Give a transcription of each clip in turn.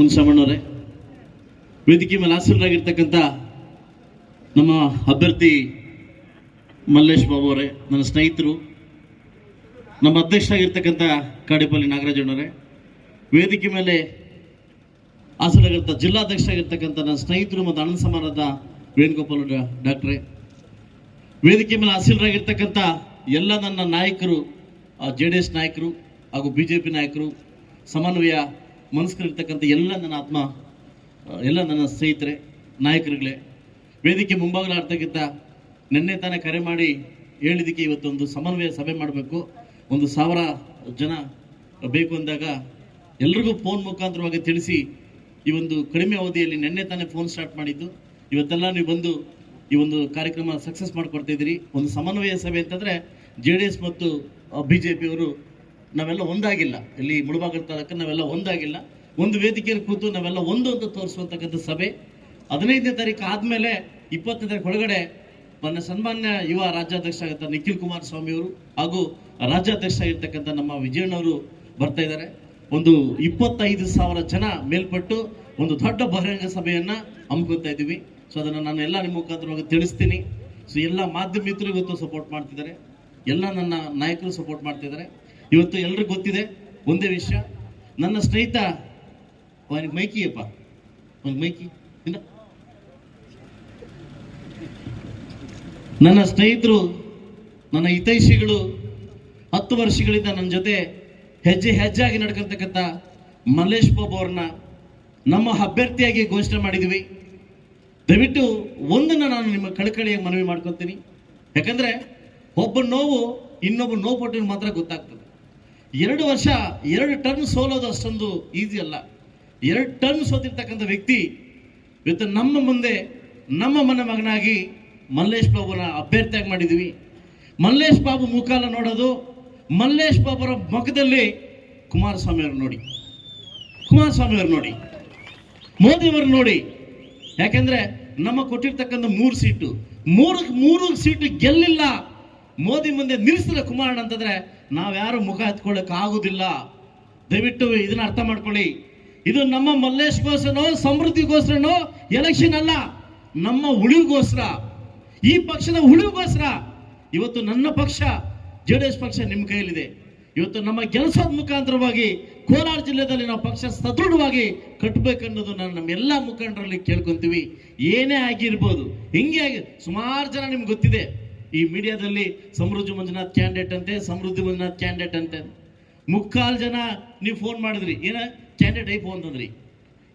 ಮುನ್ಸಮ್ಮಣ್ಣವರೇ ವೇದಿಕೆ ಮೇಲೆ ಆಸೀನರಾಗಿರ್ತಕ್ಕಂಥ ನಮ್ಮ ಅಭ್ಯರ್ಥಿ ಮಲ್ಲೇಶ್ ಬಾಬು ಅವರೇ, ನನ್ನ ಸ್ನೇಹಿತರು, ನಮ್ಮ ಅಧ್ಯಕ್ಷರಾಗಿರ್ತಕ್ಕಂಥ ಕಾಡಿಪಲ್ಲಿ ನಾಗರಾಜಣ್ಣವರೇ ವೇದಿಕೆ ಮೇಲೆ ಆಸೀನರಾಗಿರ್ತ ಜಿಲ್ಲಾಧ್ಯಕ್ಷರಾಗಿರ್ತಕ್ಕಂಥ ನನ್ನ ಸ್ನೇಹಿತರು ಮತ್ತು ಅಣ್ಣ ಸಮಾನದ ವೇಣುಗೋಪಾಲ್ ಡಾಕ್ಟ್ರೆ, ವೇದಿಕೆ ಮೇಲೆ ಆಸೀನರಾಗಿರ್ತಕ್ಕಂಥ ಎಲ್ಲ ನನ್ನ ನಾಯಕರು ಜೆ ಡಿ ನಾಯಕರು ಹಾಗೂ ಬಿ ಜೆ ಪಿ ನಾಯಕರು, ಸಮನ್ವಯ ಮನಸ್ಕರಿರ್ತಕ್ಕಂಥ ಎಲ್ಲ ನನ್ನ ಆತ್ಮ ಎಲ್ಲ ನನ್ನ ಸ್ನೇಹಿತರೆ, ನಾಯಕರುಗಳೇ, ವೇದಿಕೆ ಮುಂಭಾಗಲಾಡ್ತಕ್ಕಿಂತ ನಿನ್ನೆ ತಾನೇ ಕರೆ ಮಾಡಿ ಹೇಳಿದ್ದಕ್ಕೆ ಇವತ್ತೊಂದು ಸಮನ್ವಯ ಸಭೆ ಮಾಡಬೇಕು. ಒಂದು ಸಾವಿರ ಜನ ಬೇಕು ಅಂದಾಗ ಎಲ್ರಿಗೂ ಫೋನ್ ಮುಖಾಂತರವಾಗಿ ತಿಳಿಸಿ ಈ ಒಂದು ಕಡಿಮೆ ಅವಧಿಯಲ್ಲಿ ನಿನ್ನೆ ತಾನೇ ಫೋನ್ ಸ್ಟಾರ್ಟ್ ಮಾಡಿದ್ದು. ಇವತ್ತೆಲ್ಲ ನೀವು ಬಂದು ಈ ಒಂದು ಕಾರ್ಯಕ್ರಮ ಸಕ್ಸಸ್ ಮಾಡಿಕೊಡ್ತಾ ಇದ್ದೀರಿ. ಒಂದು ಸಮನ್ವಯ ಸಭೆ ಅಂತಂದರೆ ಜೆ ಮತ್ತು ಬಿ ಜೆ ಪಿಯವರು ನಾವೆಲ್ಲ ಒಂದಾಗಿಲ್ಲ. ಇಲ್ಲಿ ಮುಳುಬಾಗಲ್ ನಾವೆಲ್ಲ ಒಂದಾಗಿಲ್ಲ. ಒಂದು ವೇದಿಕೆಯಲ್ಲಿ ಕೂತು ನಾವೆಲ್ಲ ಒಂದು ಅಂತ ತೋರಿಸುವಂತಕ್ಕಂಥ ಸಭೆ ಹದಿನೈದನೇ ತಾರೀಕು ಆದ್ಮೇಲೆ ಇಪ್ಪತ್ತನೇ ತಾರೀಕು ಒಳಗಡೆ ನನ್ನ ಸನ್ಮಾನ್ಯ ಯುವ ರಾಜ್ಯಾಧ್ಯಕ್ಷ ಆಗಿರ್ತ ನಿಖಿಲ್ ಕುಮಾರಸ್ವಾಮಿ ಅವರು ಹಾಗೂ ರಾಜ್ಯಾಧ್ಯಕ್ಷ ಆಗಿರ್ತಕ್ಕಂಥ ನಮ್ಮ ವಿಜಯಣ್ಣವರು ಬರ್ತಾ ಇದ್ದಾರೆ. ಒಂದು ಇಪ್ಪತ್ತೈದು ಸಾವಿರ ಜನ ಮೇಲ್ಪಟ್ಟು ಒಂದು ದೊಡ್ಡ ಬಹಿರಂಗ ಸಭೆಯನ್ನ ಹಮ್ಮಿಕೊಳ್ತಾ ಇದ್ದೀವಿ. ಸೊ ಅದನ್ನು ನಾನು ಎಲ್ಲ ನಿಮ್ಮ ಮುಖಾಂತರವಾಗಿ ತಿಳಿಸ್ತೀನಿ. ಸೊ ಎಲ್ಲ ಮಾಧ್ಯಮ ಮಿತ್ರರು ಸಪೋರ್ಟ್ ಮಾಡ್ತಿದ್ದಾರೆ. ಎಲ್ಲ ನನ್ನ ನಾಯಕರು ಸಪೋರ್ಟ್ ಮಾಡ್ತಿದ್ದಾರೆ. ಇವತ್ತು ಎಲ್ರಿಗೂ ಗೊತ್ತಿದೆ, ಒಂದೇ ವಿಷಯ. ನನ್ನ ಸ್ನೇಹಿತ, ಅವನಿಗೆ ಮೈಕಿಯಪ್ಪ ಅವನಿಗೆ ಮೈಕಿ. ಇಲ್ಲ ನನ್ನ ಸ್ನೇಹಿತರು, ನನ್ನ ಹಿತೈಷಿಗಳು, ಹತ್ತು ವರ್ಷಗಳಿಂದ ನನ್ನ ಜೊತೆ ಹೆಜ್ಜೆ ಹೆಜ್ಜೆಯಾಗಿ ನಡ್ಕೊಂತಕ್ಕಂಥ ಮಲ್ಲೇಶ್ ಬಾಬು ಅವ್ರನ್ನ ನಮ್ಮ ಅಭ್ಯರ್ಥಿಯಾಗಿ ಘೋಷಣೆ ಮಾಡಿದ್ವಿ. ದಯವಿಟ್ಟು ಒಂದನ್ನು ನಾನು ನಿಮ್ಮ ಕಳಕಳಿಯಾಗಿ ಮನವಿ ಮಾಡ್ಕೊತೀನಿ. ಯಾಕಂದ್ರೆ, ಒಬ್ಬ ನೋವು ಇನ್ನೊಬ್ಬ ನೋವು ಪಟ್ಟಿನ ಮಾತ್ರ ಗೊತ್ತಾಗ್ತದೆ. ಎರಡು ವರ್ಷ, ಎರಡು ಟರ್ನ್ ಸೋಲೋದು ಅಷ್ಟೊಂದು ಈಸಿ ಅಲ್ಲ. ಎರಡು ಟರ್ನ್ ಸೋತಿರ್ತಕ್ಕಂಥ ವ್ಯಕ್ತಿ ಇವತ್ತು ನಮ್ಮ ಮುಂದೆ ನಮ್ಮ ಮನೆ ಮಗನಾಗಿ ಮಲ್ಲೇಶ್ ಬಾಬುನ ಅಭ್ಯರ್ಥಿಯಾಗಿ ಮಾಡಿದ್ವಿ ಮಲ್ಲೇಶ್ ಬಾಬು ಮುಖಾಲ ನೋಡೋದು, ಮಲ್ಲೇಶ್ ಬಾಬುರ ಮುಖದಲ್ಲಿ ಕುಮಾರಸ್ವಾಮಿ ಅವರು ನೋಡಿ. ಕುಮಾರಸ್ವಾಮಿ ಅವರು ನೋಡಿ. ಮೋದಿ ಅವರು ನೋಡಿ. ಯಾಕಂದ್ರೆ ನಮ್ಮ ಕೊಟ್ಟಿರ್ತಕ್ಕಂಥ ಮೂರು ಸೀಟು, ಮೂರು ಮೂರು ಸೀಟು ಗೆಲ್ಲಿಲ್ಲ. ಮೋದಿ ಮುಂದೆ ನಿಲ್ಲಿಸಿದ ಕುಮಾರಣ್ಣ ಅಂತಂದ್ರೆ ನಾವ್ಯಾರು ಮುಖ ಎತ್ಕೊಳ್ಳಕ್ ಆಗುದಿಲ್ಲ. ದಯವಿಟ್ಟು ಇದನ್ನ ಅರ್ಥ ಮಾಡ್ಕೊಳ್ಳಿ. ಇದು ನಮ್ಮ ಮಲ್ಲೇಶ್ಗೋಸ್ಕರನೋ, ಸಮೃದ್ಧಿಗೋಸ್ಕರನೋ ಎಲೆಕ್ಷನ್ ಅಲ್ಲ, ನಮ್ಮ ಉಳಿವಿಗೋಸ್ಕರ ಈ ಪಕ್ಷದ ಉಳಿವಿಗೋಸ್ಕರ ಇವತ್ತು ನನ್ನ ಪಕ್ಷ ಜೆ ಡಿ ಎಸ್ ಪಕ್ಷ ನಿಮ್ಮ ಕೈಯಲ್ಲಿದೆ. ಇವತ್ತು ನಮ್ಮ ಕೆಲಸದ ಮುಖಾಂತರವಾಗಿ ಕೋಲಾರ ಜಿಲ್ಲೆಯಲ್ಲಿ ನಾವು ಪಕ್ಷ ಸದೃಢವಾಗಿ ಕಟ್ಟಬೇಕನ್ನೋದು ನಾನು ನಮ್ಮೆಲ್ಲ ಮುಖಂಡರಲ್ಲಿ ಕೇಳ್ಕೊಂತೀವಿ. ಏನೇ ಆಗಿರ್ಬೋದು, ಹಿಂಗೆ ಆಗಿ ಸುಮಾರು ಜನ ನಿಮ್ಗೆ ಗೊತ್ತಿದೆ. ಈ ಮೀಡಿಯಾದಲ್ಲಿ ಸಮೃದ್ಧಿ ಮಂಜುನಾಥ್ ಕ್ಯಾಂಡಿಡೇಟ್ ಅಂತೆ, ಸಮೃದ್ಧಿ ಮಂಜುನಾಥ್ ಕ್ಯಾಂಡಿಡೇಟ್ ಅಂತೆ. ಮುಕ್ಕಾಲು ಜನ ನೀವು ಫೋನ್ ಮಾಡಿದ್ರಿ. ಏನ? ಕ್ಯಾಂಡಿಡೇಟ್ ಐ ಫೋನ್ ಅಂತಂದ್ರಿ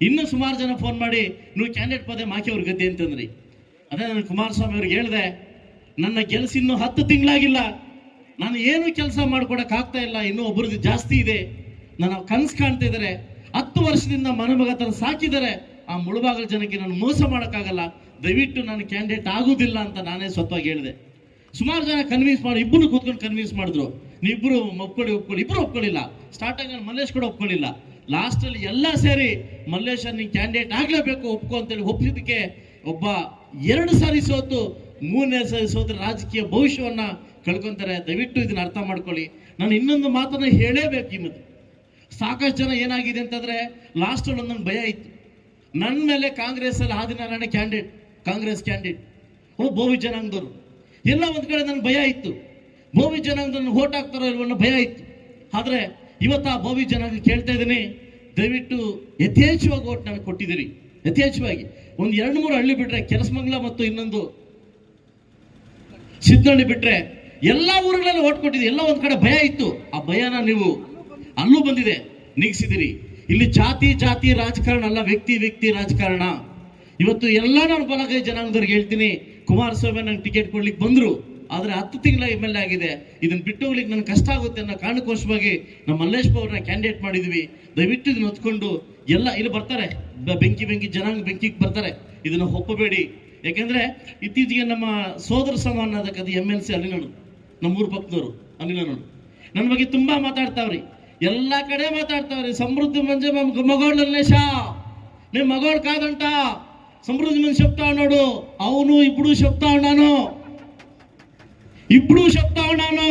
ಇನ್ನು ಸುಮಾರು ಜನ ಫೋನ್ ಮಾಡಿ, ನೀವು ಕ್ಯಾಂಡಿಡೇಟ್ ಪದೇ ಮಾಕಿ ಅವ್ರ ಗತಿ ಅಂತಂದ್ರಿ. ಅದೇ ನಾನು ಕುಮಾರಸ್ವಾಮಿ ಅವ್ರಿಗೆ ಹೇಳಿದೆ, ನನ್ನ ಕೆಲಸ ಇನ್ನೂ ಹತ್ತು ತಿಂಗಳಾಗಿಲ್ಲ. ನಾನು ಏನು ಕೆಲಸ ಆಗ್ತಾ ಇಲ್ಲ. ಇನ್ನೂ ಒಬ್ಬರದ್ದು ಜಾಸ್ತಿ ಇದೆ. ನನ್ನ ಕನಸು ಕಾಣ್ತಾ ಇದ್ದಾರೆ ಹತ್ತು ವರ್ಷದಿಂದ ಮನಮಗ ತನ್ನ ಸಾಕಿದ್ದಾರೆ ಆ ಮುಳುಬಾಗಲ ಜನಕ್ಕೆ ನಾನು ಮೋಸ ಮಾಡೋಕ್ಕಾಗಲ್ಲ. ದಯವಿಟ್ಟು ನಾನು ಕ್ಯಾಂಡಿಡೇಟ್ ಆಗುದಿಲ್ಲ ಅಂತ ನಾನೇ ಸ್ವತಃ ಹೇಳಿದೆ. ಸುಮಾರು ಜನ ಕನ್ವಿನ್ಸ್ ಮಾಡಿ, ಇಬ್ಬರು ಕೂತ್ಕೊಂಡು ಕನ್ವಿನ್ಸ್ ಮಾಡಿದ್ರು. ನೀವಿಬ್ರು ಒಪ್ಕೊಳ್ಳಿ ಒಪ್ಕೊಳ್ಳಿ. ಇಬ್ಬರು ಒಪ್ಕೊಳ್ಳಿಲ್ಲ. ಸ್ಟಾರ್ಟಿಂಗ್ ಅಲ್ಲಿ ಮಲ್ಲೇಶ್ ಕೂಡ ಒಪ್ಕೊಳ್ಳಿಲ್ಲ. ಲಾಸ್ಟ್ ಅಲ್ಲಿ ಎಲ್ಲ ಸೇರಿ ಮಲ್ಲೇಶ್ ನೀನ್ ಕ್ಯಾಂಡಿಡೇಟ್ ಆಗ್ಲೇಬೇಕು, ಒಪ್ಕೊ ಅಂತೇಳಿ ಒಪ್ಪಿದ್ದಕ್ಕೆ ಒಬ್ಬ ಎರಡು ಸಾರಿ ಸೋತು, ಮೂರನೇ ಸಾರಿ ಸೋತ್ರ ರಾಜಕೀಯ ಭವಿಷ್ಯವನ್ನ ಕಳ್ಕೊಂತಾರೆ. ದಯವಿಟ್ಟು ಇದನ್ನ ಅರ್ಥ ಮಾಡ್ಕೊಳ್ಳಿ. ನಾನು ಇನ್ನೊಂದು ಮಾತನ್ನ ಹೇಳೇಬೇಕು ಈ ಸಾಕಷ್ಟು ಜನ ಏನಾಗಿದೆ ಅಂತಂದ್ರೆ ಲಾಸ್ಟ್ ಅಲ್ಲಿ ಒಂದೊಂದು ಭಯ ಇತ್ತು. ನನ್ನ ಮೇಲೆ ಕಾಂಗ್ರೆಸ್ ಅಲ್ಲಿ ಆದಿನಾರಾಯಣ ಕ್ಯಾಂಡಿಡೇಟ್ ಕಾಂಗ್ರೆಸ್ ಕ್ಯಾಂಡಿಡೇಟ್ ಓ ಬಹು ಜನಾಂಗದವರು. ಎಲ್ಲ ಒಂದು ಕಡೆ ನನ್ಗೆ ಭಯ ಇತ್ತು. ಭೋವಿ ಜನಾಂಗದಲ್ಲಿ ಓಟ್ ಹಾಕ್ತಾರೋ ಇಲ್ವನ್ನೋ ಭಯ ಇತ್ತು. ಆದರೆ ಇವತ್ತು ಆ ಭೋವಿ ಜನಾಂಗ ಕೇಳ್ತಾ ಇದ್ದೀನಿ. ದಯವಿಟ್ಟು ಯಥೇಚ್ಛವಾಗಿ ಓಟ್ ನನಗೆ ಕೊಟ್ಟಿದ್ದೀರಿ. ಯಥೇಚ್ಛವಾಗಿ. ಒಂದು ಎರಡು ಮೂರು ಹಳ್ಳಿ ಬಿಟ್ರೆ ಕೆಲಸಮಂಗ್ಲ ಮತ್ತು ಇನ್ನೊಂದು ಸಿದ್ಧಹಳ್ಳಿ ಬಿಟ್ಟರೆ ಎಲ್ಲ ಊರುಗಳಲ್ಲಿ ಓಟ್ ಕೊಟ್ಟಿದೆ ಎಲ್ಲ ಒಂದು ಕಡೆ ಭಯ ಇತ್ತು. ಆ ಭಯನ ನೀವು ಅಲ್ಲೂ ಬಂದಿದೆ. ನೀಗಿಸಿದಿರಿ ಇಲ್ಲಿ ಜಾತಿ ಜಾತಿ, ರಾಜಕಾರಣ ಅಲ್ಲ, ವ್ಯಕ್ತಿ ವ್ಯಕ್ತಿ, ರಾಜಕಾರಣ. ಇವತ್ತು ಎಲ್ಲ ನಾನು ಬಲಗೈ ಜನಾಂಗದವ್ರಿಗೆ ಹೇಳ್ತೀನಿ. ಕುಮಾರಸ್ವಾಮಿ ನಂಗೆ ಟಿಕೆಟ್ ಕೊಡ್ಲಿಕ್ಕೆ ಬಂದರು, ಆದರೆ ಹತ್ತು ತಿಂಗಳ ಎಂ ಎಲ್ ಎ ಆಗಿದೆ. ಇದನ್ನ ಬಿಟ್ಟು ಹೋಗ್ಲಿಕ್ಕೆ ನನಗೆ ಕಷ್ಟ ಆಗುತ್ತೆ ಅನ್ನೋ ಕಾರಣಕ್ಕೋಸ್ಕರವಾಗಿ ನಮ್ಮ ಮಲ್ಲೇಶ್ ಪವರ ಕ್ಯಾಂಡಿಡೇಟ್ ಮಾಡಿದ್ವಿ. ದಯವಿಟ್ಟು ಇದನ್ನ ಹೊತ್ಕೊಂಡು ಎಲ್ಲ, ಇಲ್ಲಿ ಬರ್ತಾರೆ. ಬೆಂಕಿ ಬೆಂಕಿ, ಜನಾಂಗ ಬೆಂಕಿಗೆ ಬರ್ತಾರೆ. ಇದನ್ನ ಒಪ್ಪಬೇಡಿ. ಯಾಕಂದ್ರೆ ಇತ್ತೀಚೆಗೆ ನಮ್ಮ ಸೋದರ ಸಮಾನ ಅನ್ನೋದಕ್ಕದು ಎಂ ಎಲ್ ಸಿ ಅನಿಲನು ನಮ್ಮೂರು ಪಕ್ಕದವರು ಅನಿಲನು ನನ್ನ ಬಗ್ಗೆ ತುಂಬಾ ಮಾತಾಡ್ತಾವ್ರಿ. ಎಲ್ಲ ಕಡೆ ಮಾತಾಡ್ತಾವ್ರಿ. ಸಮೃದ್ಧಿ ಮಂಜೆ ಅಲ್ಲೇಶ ನಿಮ್ಮ ಮಗೋಳ್ ಕಾದಂಟ సమృద్ధి మంది చెప్తా ఉన్నాడు అవును ఇప్పుడు చెప్తా ఉన్నాను ఇప్పుడు చెప్తా ఉన్నాను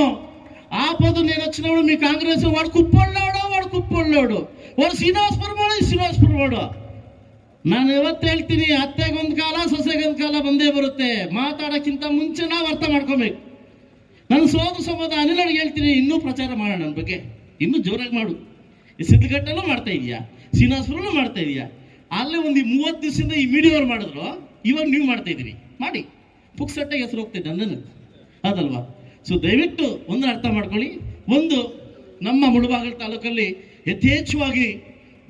ఆపద నేను వచ్చినప్పుడు మీ కాంగ్రెస్ వాడు కుప్పొళ్ళాడు వాడు కుప్పొళ్ళాడు ಅವ್ರು ಶ್ರೀನಿವಾಸಪುರ ಮಾಡು ಶ್ರೀನಿವಾಸಪುರ ಮಾಡು ನಾನು ಇವತ್ತು ಹೇಳ್ತೀನಿ ಅತ್ತೆಗೊಂದು ಕಾಲ ಸೊಸೆಗೊಂದು ಕಾಲ ಬಂದೇ ಬರುತ್ತೆ ಮಾತಾಡೋಕ್ಕಿಂತ ಮುಂಚೆ ನಾವು ಅರ್ಥ ಮಾಡ್ಕೊಬೇಕು ನನ್ನ ಸೋದ ಸಮಾದ ಅನಿಲರಿಗೆ ಹೇಳ್ತೀನಿ ಇನ್ನೂ ಪ್ರಚಾರ ಮಾಡೋಣ ನನ್ನ ಬಗ್ಗೆ ಇನ್ನೂ ಜೋರಾಗಿ ಮಾಡು ಈ ಸಿದ್ಧಗಟ್ಟಲ್ಲೂ ಮಾಡ್ತಾ ಇದೀಯಾ ಶ್ರೀನಿವಾಸಪುರಲ್ಲೂ ಮಾಡ್ತಾ ಇದೀಯಾ ಅಲ್ಲೇ ಒಂದು ಮೂವತ್ತು ದಿವಸದಿಂದ ಈ ಮೀಡಿಯಾವ್ರು ಮಾಡಿದ್ರು. ಇವಾಗ ನೀವು ಮಾಡ್ತಾ ಇದ್ದೀರಿ. ಮಾಡಿ. ಪುಕ್ಸಟ್ಟೆ ಹೆಸರು ಹೋಗ್ತಿದ್ದೆ ನನ್ನನ್ನು ಅದಲ್ವಾ ಸೊ ದಯವಿಟ್ಟು ಒಂದು ಅರ್ಥ ಮಾಡ್ಕೊಳ್ಳಿ. ಒಂದು, ನಮ್ಮ ಮುಳಬಾಗಲ ತಾಲೂಕಲ್ಲಿ ಯಥೇಚ್ಛವಾಗಿ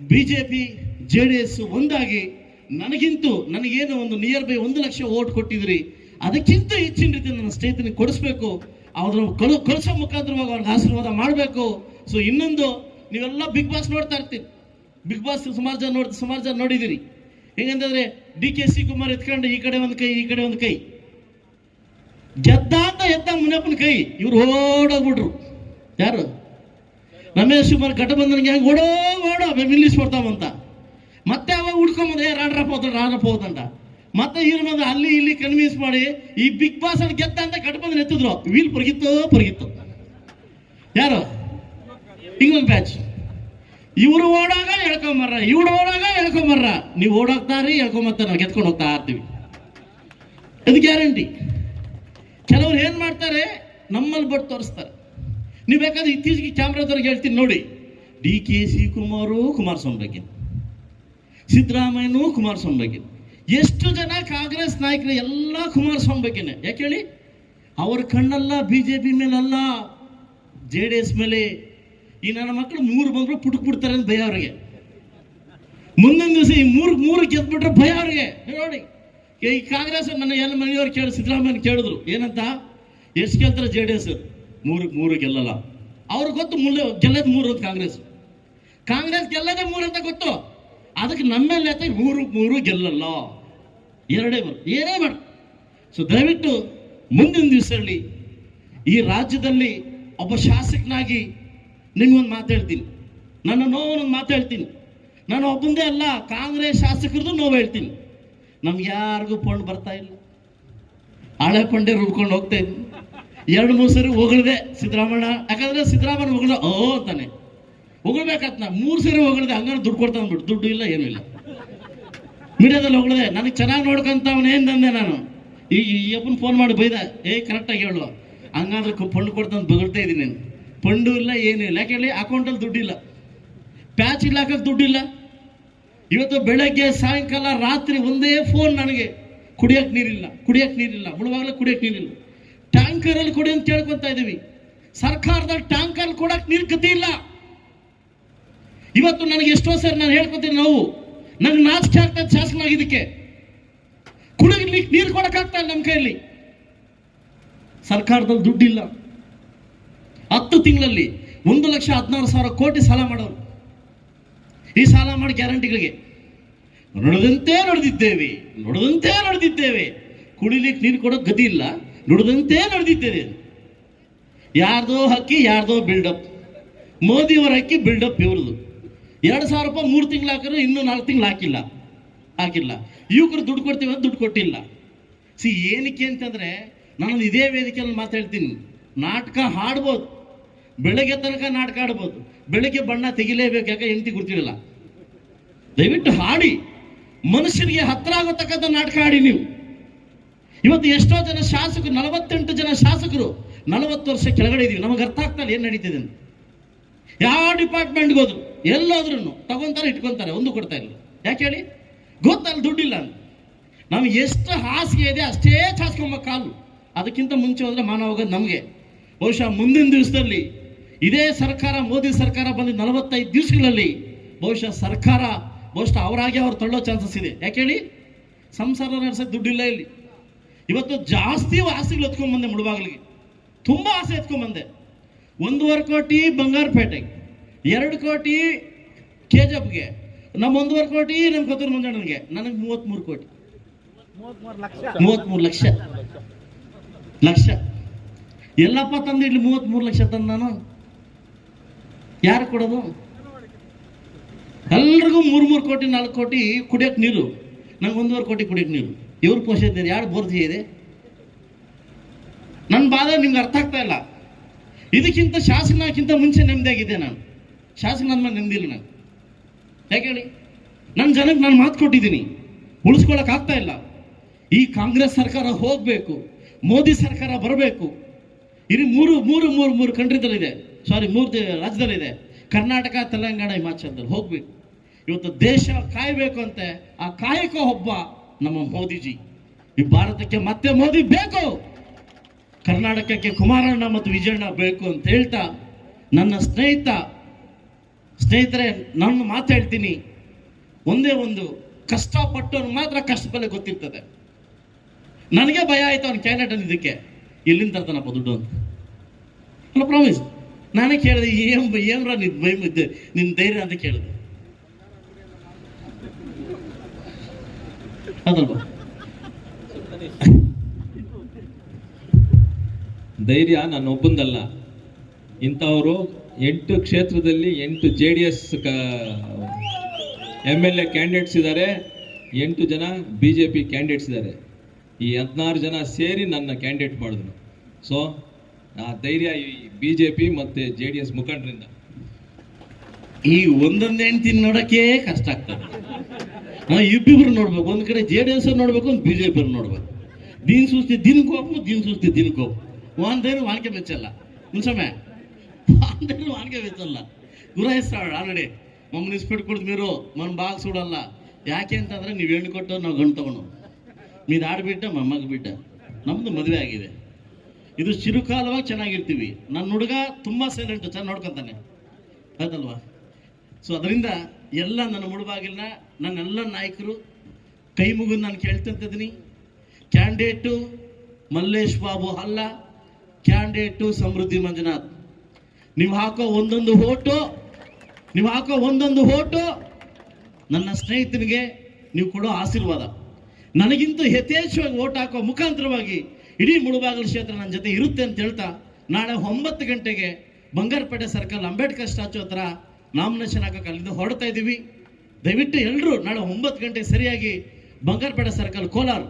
B J P J D S ಒಂದಾಗಿ ನನಗಿಂತೂ ನನಗೇನು ಒಂದು ನಿಯರ್ ಬೈ ಒಂದು ಲಕ್ಷ ಓಟ್ ಕೊಟ್ಟಿದ್ರಿ ಅದಕ್ಕಿಂತ ಹೆಚ್ಚಿನ ರೀತಿ ನನ್ನ ಸ್ನೇಹಿತನಿಗೆ ಕೊಡಿಸ್ಬೇಕು. ಅವ್ರ ಕಳು, ಕಳಿಸೋ ಮುಖಾಂತರವಾಗಿ ಅವ್ರಿಗೆ ಆಶೀರ್ವಾದ ಮಾಡಬೇಕು. ಸೊ ಇನ್ನೊಂದು, ನೀವೆಲ್ಲ ಬಿಗ್ ಬಾಸ್ ನೋಡ್ತಾ ಇರ್ತೀರಿ. ಬಿಗ್ ಬಾಸ್ ಸುಮಾರು ಜನ ನೋಡಿ ಸುಮಾರು ಜನ ನೋಡಿದಿರಿ ಹೆಂಗಂತಂದ್ರೆ ಡಿ ಕೆ ಶಿವಕುಮಾರ್ ಎತ್ಕೊಂಡು ಈ ಕಡೆ ಒಂದು ಕೈ, ಈ ಕಡೆ ಒಂದು ಕೈ. ಗೆದ್ದ ಅಂತ ಎದ್ದ ಮುನಿಯಪ್ಪನ ಕೈ. ಇವ್ರು ಓಡೋಗ್ಬಿಟ್ರು. ಯಾರು? ರಮೇಶ್ ಕುಮಾರ್ ಘಟಬಂಧನಿಗೆ ಹೆಂಗೆ ಓಡೋ ಓಡೋ ನಿಲ್ಲಿಸ್ ಕೊಡ್ತಾವಂತ ಮತ್ತೆ ಅವಾಗ ಹುಡ್ಕೊಂಬಂದೆ ರಾಡ್ರಪ್ಪ ಹೋದ ರಾಡ್ರಪ್ಪ ಹೋದಂಡ ಮತ್ತೆ ಇವ್ರ ಬಂದು ಅಲ್ಲಿ ಇಲ್ಲಿ ಕನ್ವಿನ್ಸ್ ಮಾಡಿ, ಈ ಬಿಗ್ ಬಾಸ್ ಅಲ್ಲಿ ಗೆದ್ದ ಅಂತ ಘಟಬಂಧನ ಎತ್ತಿದ್ರು. ವೀಲ್ ಪೊರಗಿತ್ತು ಪೊರಗಿತ್ತು. ಯಾರು? ಇಂಗ್ಲೆಂಡ್ ಬ್ಯಾಚ್ ಇವರು ಓಡಾಗ ಎಳ್ಕೊಂಬರ್ರ ಇವ್ರು ಓಡಾಗ ಎಳ್ಕೊಂಬರ್ರ ನೀವು ಓಡೋಗ್ತಾರಿ ಎಳ್ಕೊಂಬತ್ತ ನಾವು ಗೆತ್ಕೊಂಡು ಹೋಗ್ತಾ ಇರ್ತೀವಿ. ಅದು ಗ್ಯಾರಂಟಿ. ಕೆಲವ್ರು ಏನ್ ಮಾಡ್ತಾರೆ ನಮ್ಮಲ್ಲಿ ಬಟ್ ತೋರಿಸ್ತಾರೆ. ನೀವು ಬೇಕಾದ್ರೆ ಇತ್ತೀಚೆಗೆ ಕ್ಯಾಮ್ರಾದವ್ರಿಗೆ ಹೇಳ್ತೀನಿ ನೋಡಿ. D K C. Kumar Kumaraswamy ಬಗ್ಗೆ ಸಿದ್ದರಾಮಯ್ಯನೂ ಕುಮಾರಸ್ವಾಮಿ ಬಗ್ಗೆ ಎಷ್ಟು ಜನ ಕಾಂಗ್ರೆಸ್ ನಾಯಕರು, ಎಲ್ಲ ಕುಮಾರಸ್ವಾಮಿ ಬಗ್ಗೆ ಯಾಕೆ ಹೇಳಿ? ಅವ್ರ ಕಣ್ಣಲ್ಲ, ಬಿ ಜೆ ಪಿ ಮೇಲಲ್ಲ, ಜೆ ಡಿ ಎಸ್ ಮೇಲೆ ಈ ನನ್ನ ಮಕ್ಕಳು ಮೂರು ಬಂದ್ರು ಪುಟಕ್ ಬಿಡ್ತಾರೆ ಅಂತ ಭಯ ಅವ್ರಿಗೆ. ಮುಂದಿನ ದಿವಸ ಈ ಮೂರು ಮೂರು ಗೆದ್ಬಿಟ್ರೆ ಭಯ ಅವ್ರಿಗೆ. ನೋಡಿ, ಈ ಕಾಂಗ್ರೆಸ್ ನನ್ನ ಎಲ್ಲ ಮನೆಯವ್ರು ಕೇಳಿ ಸಿದ್ದರಾಮಯ್ಯ ಕೇಳಿದ್ರು. ಏನಂತ? ಎಷ್ಟು ಗೆಲ್ತಾರೆ ಜೆ ಡಿ ಎಸ್ ಮೂರು ಮೂರು ಗೆಲ್ಲಲ್ಲ. ಅವ್ರಿಗೆ ಗೊತ್ತು ಮುಳ್ಳು ಗೆಲ್ಲದ ಮೂರು ಅಂತ ಕಾಂಗ್ರೆಸ್. ಕಾಂಗ್ರೆಸ್ ಗೆಲ್ಲದೆ ಮೂರು ಅಂತ ಗೊತ್ತು. ಅದಕ್ಕೆ ನಮ್ಮಲ್ಲಿ ಮೂರು ಮೂರು ಗೆಲ್ಲಲ್ಲ. ಎರಡೇ ಬರ್ ಏನೇ ಮಾಡಿ ಸೊ ದಯವಿಟ್ಟು ಮುಂದಿನ ದಿವಸದಲ್ಲಿ ಈ ರಾಜ್ಯದಲ್ಲಿ ಒಬ್ಬ ಶಾಸಕನಾಗಿ ನಿಮ್ಗೊಂದು ಮಾತು ಹೇಳ್ತೀನಿ. ನನ್ನ ನೋವನೊಂದು ಮಾತು ಹೇಳ್ತೀನಿ. ನಾನು ಒಬ್ಬಂದೇ ಅಲ್ಲ, ಕಾಂಗ್ರೆಸ್ ಶಾಸಕರದ್ದು ನೋವು ಹೇಳ್ತೀನಿ. ನಮ್ಗೆ ಯಾರಿಗೂ ಫೋನ್ ಬರ್ತಾ ಇಲ್ಲ. ಹಳೆ ಪಂಡೆ ರುಬ್ಕೊಂಡು ಹೋಗ್ತಾ ಇದ್ವಿ. ಎರಡು ಮೂರು ಸರಿ ಹೊಗಳಿದೆ ಸಿದ್ದರಾಮಣ್ಣ. ಯಾಕಂದ್ರೆ ಸಿದ್ದರಾಮಣ್ಣ ಹೊಗಳ ಓ ಅಂತಾನೆ. ಹೊಗಳ್ಬೇಕಾತ್ ನಾ ಮೂರು ಸರಿ ಹೊಗಳಿದೆ, ಹಂಗಾರೆ ದುಡ್ಡು ಕೊಡ್ತಾ ಅಂದ್ಬಿಟ್ಟು. ದುಡ್ಡು ಇಲ್ಲ, ಏನೂ ಇಲ್ಲ. ಮೀಡಿಯಾದಲ್ಲಿ ಹೊಗಳಿದೆ, ನನಗೆ ಚೆನ್ನಾಗಿ ನೋಡ್ಕೊಂತವನೇ ಅಂದೆ ನಾನು. ಈ ಅಪ್ಪನ ಫೋನ್ ಮಾಡಿ ಬೈದ, ಏ ಕರೆಕ್ಟಾಗಿ ಹೇಳು. ಹಂಗಾದ್ರೆ ಪಣ್ಣು ಕೊಡ್ತಾನೆ ಬಗಳ್ತಾ ಇದ್ದೀನಿ ನಾನು. ಫಂಡು ಇಲ್ಲ, ಏನೂ ಇಲ್ಲ. ಯಾಕೆ ಹೇಳಿ ಅಕೌಂಟಲ್ಲಿ ದುಡ್ಡಿಲ್ಲ. ಪ್ಯಾಚ್ ಇಲ್ಲ ಹಾಕಕ್ಕೆ ದುಡ್ಡಿಲ್ಲ. ಇವತ್ತು ಬೆಳಗ್ಗೆ, ಸಾಯಂಕಾಲ, ರಾತ್ರಿ ಒಂದೇ ಫೋನ್ ನನಗೆ. ಕುಡಿಯೋಕೆ ನೀರಿಲ್ಲ ಕುಡಿಯೋಕೆ ನೀರಿಲ್ಲ. ಮುಳುವಾಗಲೇ ಕುಡಿಯೋಕೆ ನೀರಿಲ್ಲ. ಟ್ಯಾಂಕರಲ್ಲಿ ಕುಡಿ ಅಂತ ಕೇಳ್ಕೊತಾ ಇದ್ದೀವಿ. ಸರ್ಕಾರದ ಟ್ಯಾಂಕರ್ ಕೊಡಕ್ಕೆ ನೀರು ಗತಿ ಇಲ್ಲ. ಇವತ್ತು ನನಗೆ ಎಷ್ಟೋ ಸರಿ ನಾನು ಹೇಳ್ಕೊತೀನಿ ನಾವು. ನನಗೆ ನಾಚಿಕೆ ಆಗ್ತದೆ ಶಾಸನ ಆಗಿದ್ದಕ್ಕೆ ನೀರ್ ನೀರು ಕೊಡಕ್ಕಾಗ್ತಾ ಇಲ್ಲ ನಮ್ಮ ಕೈಯಲ್ಲಿ. ಸರ್ಕಾರದಲ್ಲಿ ದುಡ್ಡಿಲ್ಲ. ತಿಂಗಳಲ್ಲಿ ಒಂದು ಲಕ್ಷ ಹದಿನಾರು ಸಾವಿರ ಕೋಟಿ ಸಾಲ ಮಾಡೋರು. ಈ ಸಾಲ ಮಾಡಿ ಗ್ಯಾರಂಟಿಗಳಿಗೆ ನುಡಿದಂತೆ ನಡೆದಿದ್ದೇವೆ ನುಡಿದಂತೆ ನಡೆದಿದ್ದೇವೆ. ಕುಡಿಲಿಕ್ಕೆ ನೀರು ಕೊಡೋ ಗತಿ ಇಲ್ಲ, ನುಡಿದಂತೆ ನಡೆದಿದ್ದೇವೆ. ಯಾರ್ದೋ ಹಕ್ಕಿ, ಯಾರ್ದೋ ಬಿಲ್ಡಪ್ ಮೋದಿಯವರ ಹಕ್ಕಿ ಬಿಲ್ಡಪ್ ಇವ್ರದ್ದು. ಎರಡು ಸಾವಿರ ರೂಪಾಯಿ ಮೂರು ತಿಂಗಳು ಹಾಕಿದ್ರೆ ಇನ್ನೂ ನಾಲ್ಕು ತಿಂಗಳು ಹಾಕಿಲ್ಲ ಹಾಕಿಲ್ಲ. ಯುವಕರು ದುಡ್ಡು ಕೊಡ್ತೀವಿ ಅಂತ ದುಡ್ಡು ಕೊಟ್ಟಿಲ್ಲ. ಸಿ ಏನಕ್ಕೆ ಅಂತಂದ್ರೆ ನಾನು ಇದೇ ವೇದಿಕೆಯಲ್ಲಿ ಮಾತಾಡ್ತೀನಿ. ನಾಟಕ ಹಾಡ್ಬೋದು. ಬೆಳಗ್ಗೆ ತನಕ ನಾಟಕ ಆಡ್ಬೋದು. ಬೆಳಗ್ಗೆ ಬಣ್ಣ ತೆಗಿಲೇಬೇಕು ಯಾಕೆ ಹೆಂಡತಿ ಗುರ್ತಿರಲ್ಲ? ದಯವಿಟ್ಟು ಹಾಡಿ. ಮನುಷ್ಯರಿಗೆ ಹತ್ರ ಆಗತಕ್ಕಂಥ ನಾಟಕ ಆಡಿ ನೀವು. ಇವತ್ತು ಎಷ್ಟೋ ಜನ ಶಾಸಕರು, ನಲವತ್ತೆಂಟು ಜನ ಶಾಸಕರು ನಲವತ್ತು ವರ್ಷ ಕೆಳಗಡೆ ಇದೀವಿ. ನಮಗೆ ಅರ್ಥ ಆಗ್ತಾ ಇಲ್ಲ ಏನು ನಡೀತಿದೆ ಅಂತ. ಯಾವ ಡಿಪಾರ್ಟ್ಮೆಂಟ್ಗೆ ಹೋದ್ರು ಎಲ್ಲೋದ್ರೂ ತಗೊಂತಾರೆ, ಇಟ್ಕೊಂತಾರೆ, ಒಂದು ಕೊಡ್ತಾ ಇಲ್ಲ. ಯಾಕೆ ಹೇಳಿ? ಗೊತ್ತಲ್ಲ, ದುಡ್ಡಿಲ್ಲ ಅಂತ. ನಮ್ಗೆ ಎಷ್ಟು ಹಾಸಿಗೆ ಇದೆ ಅಷ್ಟೇ ಚಾಸ್ಕೊಂಬ ಕಾಲು. ಅದಕ್ಕಿಂತ ಮುಂಚೆ ಹೋದ್ರೆ ಮಾನವ ಹೋಗೋದು ನಮಗೆ. ಬಹುಶಃ ಮುಂದಿನ ದಿವಸದಲ್ಲಿ ಇದೇ ಸರ್ಕಾರ ಮೋದಿ ಸರ್ಕಾರ ಬಂದು ನಲವತ್ತೈದು ದಿವಸಗಳಲ್ಲಿ ಬಹುಶಃ ಸರ್ಕಾರ ಬಹುಶಃ ಅವರಾಗೆ ಅವ್ರು ತಳ್ಳೋ ಚಾನ್ಸಸ್ ಇದೆ. ಯಾಕೆ ಹೇಳಿ? ಸಂಸಾರ ನಡೆಸೋಕೆ ದುಡ್ಡಿಲ್ಲ ಇಲ್ಲಿ. ಇವತ್ತು ಜಾಸ್ತಿ ಆಸೆಗಳು ಎತ್ಕೊಂಡ್ಬಂದೆ ಮುಳುಬಾಗಿಲಿಗೆ. ತುಂಬ ಆಸೆ ಎತ್ಕೊಂಡ್ಬಂದೆ ಒಂದೂವರೆ ಕೋಟಿ ಬಂಗಾರಪೇಟೆಗೆ ಎರಡು ಕೋಟಿ ಕೆ ಗೆ ನಮ್ಮ ಒಂದೂವರೆ ಕೋಟಿ ನಮ್ಮ ಕತ್ತೂರು ಮಂಜಣ್ಣನಿಗೆ ನನಗೆ ಮೂವತ್ತ್ಮೂರು ಕೋಟಿ. ಮೂವತ್ತ್ಮೂರು ಲಕ್ಷ. ಲಕ್ಷ. ಎಲ್ಲಪ್ಪ ತಂದು ಇಲ್ಲಿ ಮೂವತ್ತ್ಮೂರು ಲಕ್ಷ ತಂದು ನಾನು? ಯಾರು ಕೊಡೋದು? ಎಲ್ರಿಗೂ ಮೂರು ಮೂರು ಕೋಟಿ, ನಾಲ್ಕು ಕೋಟಿ ಕುಡಿಯೋಕೆ ನೀರು. ನಂಗೆ ಒಂದೂವರೆ ಕೋಟಿ ಕುಡಿಯೋಕೆ ನೀರು. ಇವ್ರು ಪೋಷಿಸಿದ್ದಾರೆ ಯಾರು ಬೋರ್ಜಿ ಇದೆ? ನನ್ನ ಬಾಧೆ ನಿಮ್ಗೆ ಅರ್ಥ ಆಗ್ತಾ ಇಲ್ಲ. ಇದಕ್ಕಿಂತ ಶಾಸನಕ್ಕಿಂತ ಮುಂಚೆ ನೆಮ್ಮದಿಯಾಗಿದ್ದೆ ನಾನು. ಶಾಸನ ಅಂದ್ಮೇಲೆ ನೆಮ್ಮದಿ ಇಲ್ಲ ನಾನು ಯಾಕೆ ನನ್ನ ಜನಕ್ಕೆ ನಾನು ಮಾತು ಕೊಟ್ಟಿದ್ದೀನಿ. ಉಳಿಸ್ಕೊಳಕ್ ಆಗ್ತಾ ಇಲ್ಲ. ಈ ಕಾಂಗ್ರೆಸ್ ಸರ್ಕಾರ ಹೋಗಬೇಕು. ಮೋದಿ ಸರ್ಕಾರ ಬರಬೇಕು. ಇಲ್ಲಿ ಮೂರು ಮೂರು ಮೂರು ಮೂರು ಕಂಟ್ರಿದಲ್ಲಿದೆ ಸಾರಿ ಮೂರು ರಾಜ್ಯದಲ್ಲಿದೆ. ಕರ್ನಾಟಕ, ತೆಲಂಗಾಣ, ಹಿಮಾಚಲದಲ್ಲಿ ಹೋಗ್ಬೇಕು. ಇವತ್ತು ದೇಶ ಕಾಯಬೇಕು ಅಂತೆ ಆ ಕಾಯಕ ಒಬ್ಬ ನಮ್ಮ ಮೋದಿಜಿ. ಈ ಭಾರತಕ್ಕೆ ಮತ್ತೆ ಮೋದಿ ಬೇಕು. ಕರ್ನಾಟಕಕ್ಕೆ ಕುಮಾರಣ್ಣ ಮತ್ತು ವಿಜಯಣ್ಣ ಬೇಕು ಅಂತ ಹೇಳ್ತಾ ನನ್ನ ಸ್ನೇಹಿತ, ಸ್ನೇಹಿತರೆ, ನಾನು ಮಾತು ಹೇಳ್ತೀನಿ. ಒಂದೇ ಒಂದು ಕಷ್ಟಪಟ್ಟವನು ಮಾತ್ರ ಕಷ್ಟ ಗೊತ್ತಿರ್ತದೆ. ನನಗೆ ಭಯ ಆಯ್ತು ಅವ್ನು ಕ್ಯಾಂಡಿಡೇಟ್ ಇದಕ್ಕೆ. ಎಲ್ಲಿಂದ ತರ್ತಾನಪ್ಪ ದುಡ್ಡು ಅಂತ. ಪ್ರಾಮಿಸ್ ನಾನೇ ಕೇಳಿದೆ, ಏನ್ ಏನ್ರ ನಿನ್ ಭಯ ನಿನ್ ಧೈರ್ಯ ಅಂತ ಕೇಳಿದೆ. ಧೈರ್ಯ ನಾನು ಒಬ್ಬಂದಲ್ಲ ಇಂಥವರು ಎಂಟು ಕ್ಷೇತ್ರದಲ್ಲಿ ಎಂಟು J D S M L A candidates ಇದ್ದಾರೆ ಎಂಟು ಜನ ಬಿ ಜೆ ಪಿ ಕ್ಯಾಂಡಿಡೇಟ್ಸ್ ಇದ್ದಾರೆ ಈ ಹದಿನಾರು ಜನ ಸೇರಿ ನನ್ನ ಕ್ಯಾಂಡಿಡೇಟ್ ಮಾಡಿದ್ರು. ಸೊ ಆ ಧೈರ್ಯ ಈ ಬಿ ಜೆ ಪಿ ಮತ್ತು ಜೆ ಡಿ ಎಸ್ ಮುಖಂಡರಿಂದ. ಈ ಒಂದೊಂದು ಹೆಂಡ್ತಿ ನೋಡಕ್ಕೆ ಕಷ್ಟ ಆಗ್ತದೆ. ನಾವು ಇಬ್ಬಿಬ್ರು ನೋಡ್ಬೇಕು, ಒಂದ್ ಕಡೆ ಜೆ ಡಿ ಎಸ್ ನೋಡ್ಬೇಕು, ಒಂದು ಬಿಜೆಪಿ ನೋಡ್ಬೇಕು. ದಿನ ಸೂಸ್ತಿ ದಿನ ಕೋಪು, ದೀನ್ ಸೂಸ್ತಿ ದಿನ ಕೋಪು. ಒಂದೇನು ವಾಣಿಕೆ ಮೆಚ್ಚಲ್ಲ. ಮುಂಚಮೆ ಒಂದೇನು ವಾಣಿಕೆ ಮೆಚ್ಚಲ್ಲ. ಗುರಾಯಿಸ್ತಾಳ ಆಲ್ರೆಡಿ. ಮಮ್ಮನ ಇಸ್ಪೆಟ್ ಕೊಡ್ದು ಮೀರು, ಮನ್ ಬಾಗ್ ಸುಡಲ್ಲ. ಯಾಕೆ ಅಂತಂದ್ರೆ ನೀವು ಹೆಣ್ಣು ಕೊಟ್ಟು ನಾವು ಗಂಡು ತಗೊಂಡು ಮೀದು ಆಡ್ಬಿಟ್ಟ, ಮೊಮ್ಮಗ ಬಿಟ್ಟ. ನಮ್ದು ಮದುವೆ ಆಗಿದೆ. ಇದು ಚಿರುಕಾಲವಾಗಿ ಚೆನ್ನಾಗಿರ್ತೀವಿ. ನನ್ನ ಹುಡುಗ ತುಂಬಾ ಸೈಲೆಂಟ್ ಚೆನ್ನಾಗಿ ನೋಡ್ಕೊಂತಾನೆ. ಹೌದಲ್ವಾ? ಸೊ ಅದರಿಂದ ಎಲ್ಲ ನನ್ನ ಮುಳುಬಾಗಿಲಿನ, ನನ್ನೆಲ್ಲ ನಾಯಕರು ಕೈ ಮುಗಿದು ನಾನು ಕೇಳ್ತಂತಿದ್ದೀನಿ ಕ್ಯಾಂಡಿಡೇಟು ಮಲ್ಲೇಶ್ ಬಾಬು ಅಲ್ಲ ಕ್ಯಾಂಡಿಡೇಟು ಸಮೃದ್ಧಿ ಮಂಜುನಾಥ್. ನೀವು ಹಾಕೋ ಒಂದೊಂದು ಓಟು, ನೀವು ಹಾಕೋ ಒಂದೊಂದು ಓಟು, ನನ್ನ ಸ್ನೇಹಿತನಿಗೆ ನೀವು ಕೊಡೋ ಆಶೀರ್ವಾದ. ನನಗಿಂತ ಯಥೇಚ್ಛವಾಗಿ ಓಟ್ ಹಾಕೋ ಮುಖಾಂತರವಾಗಿ ಇಡೀ ಮುಳುಬಾಗಿಲು ಕ್ಷೇತ್ರ ನನ್ನ ಜೊತೆ ಇರುತ್ತೆ ಅಂತ ಹೇಳ್ತಾ ನಾಳೆ ಒಂಬತ್ತು ಗಂಟೆಗೆ ಬಂಗಾರಪೇಟೆ ಸರ್ಕಲ್ ಅಂಬೇಡ್ಕರ್ ಸ್ಟ್ಯಾಚು ಹತ್ರ ನಾಮಿನೇಷನ್ ಹಾಕಕ್ಕೆ ಅಲ್ಲಿಂದ ಹೊರಡ್ತಾ ಇದ್ದೀವಿ ದಯವಿಟ್ಟು ಎಲ್ಲರೂ ನಾಳೆ ಒಂಬತ್ತು ಗಂಟೆಗೆ ಸರಿಯಾಗಿ ಬಂಗಾರಪೇಟೆ ಸರ್ಕಲ್ ಕೋಲಾರ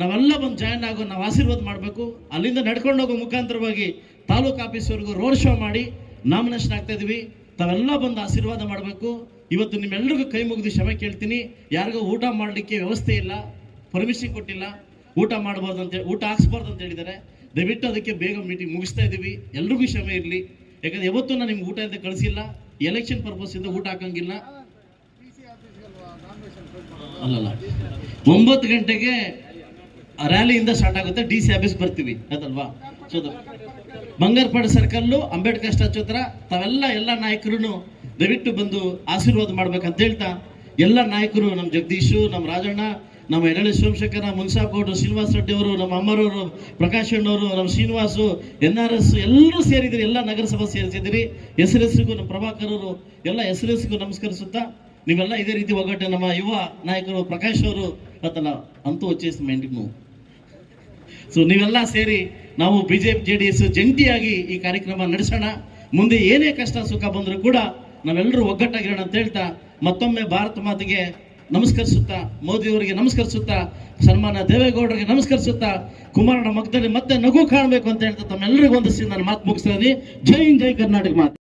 ನಾವೆಲ್ಲ ಬಂದು ಜಾಯ್ನ್ ಆಗೋ ನಾವು ಆಶೀರ್ವಾದ ಮಾಡಬೇಕು. ಅಲ್ಲಿಂದ ನಡ್ಕೊಂಡು ಹೋಗೋ ಮುಖಾಂತರವಾಗಿ ತಾಲೂಕು ಆಫೀಸ್ವರೆಗೂ ರೋಡ್ ಶೋ ಮಾಡಿ ನಾಮಿನೇಷನ್ ಆಗ್ತಾ ಇದ್ದೀವಿ ತಾವೆಲ್ಲ ಬಂದು ಆಶೀರ್ವಾದ ಮಾಡಬೇಕು. ಇವತ್ತು ನಿಮ್ಮೆಲ್ಲರಿಗೂ ಕೈ ಮುಗಿದು ಕ್ಷಮೆ ಕೇಳ್ತೀನಿ. ಯಾರಿಗೂ ಊಟ ಮಾಡಲಿಕ್ಕೆ ವ್ಯವಸ್ಥೆ ಇಲ್ಲ, ಪರ್ಮಿಷನ್ ಕೊಟ್ಟಿಲ್ಲ. ಊಟ ಮಾಡಬಾರ್ದು ಅಂತ ಊಟ ಹಾಕ್ಸ್ಬಾರ್ದು ಅಂತ ಹೇಳಿದ್ದಾರೆ. ದಯವಿಟ್ಟು ಅದಕ್ಕೆ ಬೇಗ ಮೀಟಿಂಗ್ ಮುಗಿಸ್ತಾ ಇದ್ದೀವಿ ಎಲ್ರಿಗೂ ಕ್ಷಮೆ ಇರಲಿ. ಯಾಕಂದ್ರೆ ಯಾವತ್ತೂ ನಾನು ನಿಮ್ಗೆ ಊಟ ಅಂತ ಕಳಿಸಿಲ್ಲ. ಎಲೆಕ್ಷನ್ ಪರ್ಪಸ್ ಇಂದ ಊಟ ಹಾಕಂಗಿಲ್ಲ. ಅಲ್ಲಲ್ಲ. ಒಂಬತ್ತು ಗಂಟೆಗೆ ರ್ಯಾಲಿಯಿಂದ ಸ್ಟಾರ್ಟ್ ಆಗುತ್ತೆ. ಡಿ ಸಿ ಆಫೀಸ್ ಬರ್ತೀವಿ. ಅದಲ್ವಾ ಸೊ ಅದು. ಬಂಗಾರಪೇಟೆ ಸರ್ಕಲ್ಲು ಅಂಬೇಡ್ಕರ್ ಸ್ಟ್ಯಾಚು ಹತ್ರ ತಾವೆಲ್ಲ ಎಲ್ಲ ನಾಯಕರು ದಯವಿಟ್ಟು ಬಂದು ಆಶೀರ್ವಾದ ಮಾಡ್ಬೇಕಂತ ಹೇಳ್ತಾ ಎಲ್ಲ ನಾಯಕರು ನಮ್ಮ ಜಗದೀಶು ನಮ್ಮ ರಾಜಣ್ಣ ನಮ್ಮ ಎರಳೆ ಸೋಮಶೇಖರ ಮುನ್ಸಾಪೌಡ್ರು ಶ್ರೀನಿವಾಸ್ ರೆಡ್ಡಿ ಅವರು ನಮ್ಮ ಅಮ್ಮರವರು, ಪ್ರಕಾಶ್ ಅಣ್ಣವರು, ನಮ್ಮ ಶ್ರೀನಿವಾಸು, ಎನ್ ಆರ್ ಎಸ್ ಎಲ್ಲರೂ ಸೇರಿದ್ದೀರಿ, ಎಲ್ಲ ನಗರಸಭಾ ಸೇರಿಸಿದಿರಿ ಹೆಸರಿಗೂ ನಮ್ಮ ಪ್ರಭಾಕರ್ ಅವರು ಎಲ್ಲ ಹೆಸರಿಗೂ ನಮಸ್ಕರಿಸುತ್ತಾ, ನೀವೆಲ್ಲ ಇದೇ ರೀತಿ ಒಗ್ಗಟ್ಟೆ ನಮ್ಮ ಯುವ ನಾಯಕರು ಪ್ರಕಾಶ್ ಅವರು ಆತಲ್ಲ ಅಂತೂ ವಚ್ಚೇಸ್ ಮೈಂಡಿಗೆ ನೋವು ಸೊ ನೀವೆಲ್ಲ ಸೇರಿ ನಾವು B J P J D S ಜಂಟಿಯಾಗಿ ಈ ಕಾರ್ಯಕ್ರಮ ನಡೆಸೋಣ. ಮುಂದೆ ಏನೇ ಕಷ್ಟ ಸುಖ ಬಂದರೂ ಕೂಡ ನಾವೆಲ್ಲರೂ ಒಗ್ಗಟ್ಟಾಗಿರೋಣ ಅಂತ ಹೇಳ್ತಾ ಮತ್ತೊಮ್ಮೆ ಭಾರತ ಮಾತೆಗೆ ನಮಸ್ಕರಿಸುತ್ತಾ, ಮೋದಿಯವರಿಗೆ ನಮಸ್ಕರಿಸುತ್ತಾ ಸನ್ಮಾನ ದೇವೇಗೌಡರಿಗೆ ನಮಸ್ಕರಿಸುತ್ತಾ, ಕುಮಾರನ ಮಗದಲ್ಲಿ ಮತ್ತೆ ನಗು ಕಾಣಬೇಕು ಅಂತ ಹೇಳ್ತಾ ತಮ್ಮೆಲ್ಲರಿಗೂ ಒಂದಿಸಿ ನಾನು ಮಾತು ಮುಗಿಸ್ತಾ ಇದ್ದೀನಿ. ಜೈ ಹಿಂದ್, ಜೈ ಕರ್ನಾಟಕ ಮಾತು.